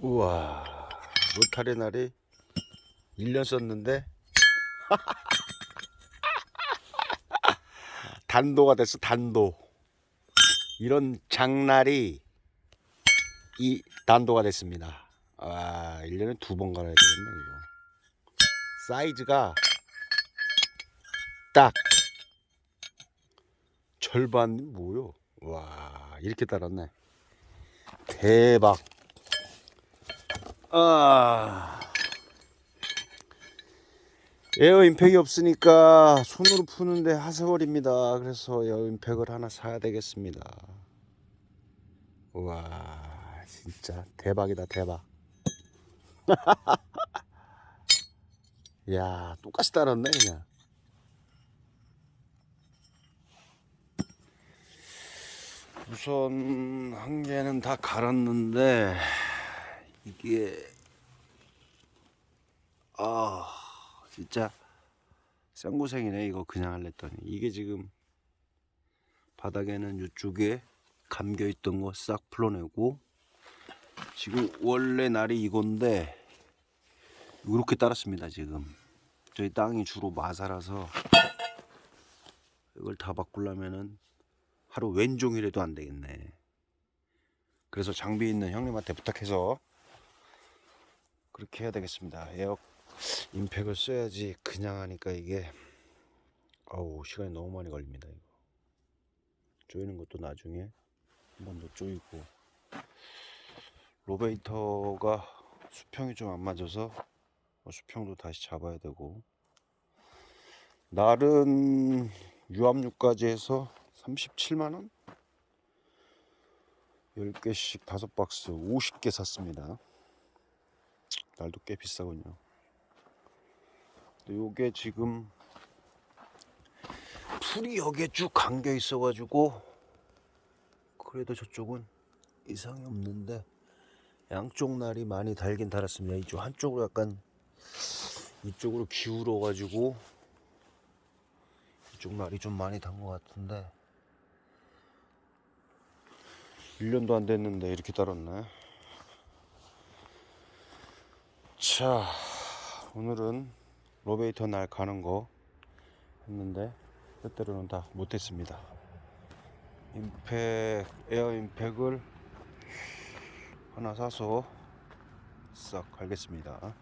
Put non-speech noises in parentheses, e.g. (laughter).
우와 로타리 날이 1년 썼는데? (laughs) 단도가 됐어 단도. 이런 장날이 이 단도가 됐습니다. 아 1년에 두 번 갈아야 되겠네 이거. 사이즈가 딱 절반이 뭐요? 와 이렇게 달았네. 대박 아 에어 임팩이 없으니까 손으로 푸는데 하세월입니다. 그래서 에어 임팩을 하나 사야 되겠습니다. 우와 진짜 대박이다 대박. (laughs) 야 똑같이 따랐네 그냥. 우선 한 개는 다 갈았는데 이게 아 진짜 생고생이네 이거 그냥 할랬더니. 이게 지금 바닥에는 이쪽에 감겨 있던 거 싹 풀어내고 지금 원래 날이 이건데 이렇게 따랐습니다 지금. 저희 땅이 주로 마사라서 이걸 다 바꾸려면은 하루 왼종일해도 안 되겠네. 그래서 장비 있는 형님한테 부탁해서 그렇게 해야 되겠습니다. 에어 임팩을 써야지 그냥 하니까 이게 어우 시간이 너무 많이 걸립니다 이거. 조이는 것도 나중에 한 번 더 조이고. 로베이터가 수평이 좀 안 맞아서 수평도 다시 잡아야 되고. 날은 유압류까지 해서 37만원? 10개씩 5박스 50개 샀습니다 날도 꽤 비싸군요. 요게 지금 풀이 여기에 쭉 감겨 있어 가지고 그래도 저쪽은 이상이 없는데 양쪽 날이 많이 달긴 달았습니다. 이쪽 한쪽으로 약간 이쪽으로 기울어 가지고 이쪽 날이 좀 많이 단 것 같은데 1년도 안 됐는데 이렇게 달았네 자 오늘은 로베이터 날 가는 거 했는데 뜻대로는 다 못했습니다. 임팩 에어 임팩을 하나 사서 싹 갈겠습니다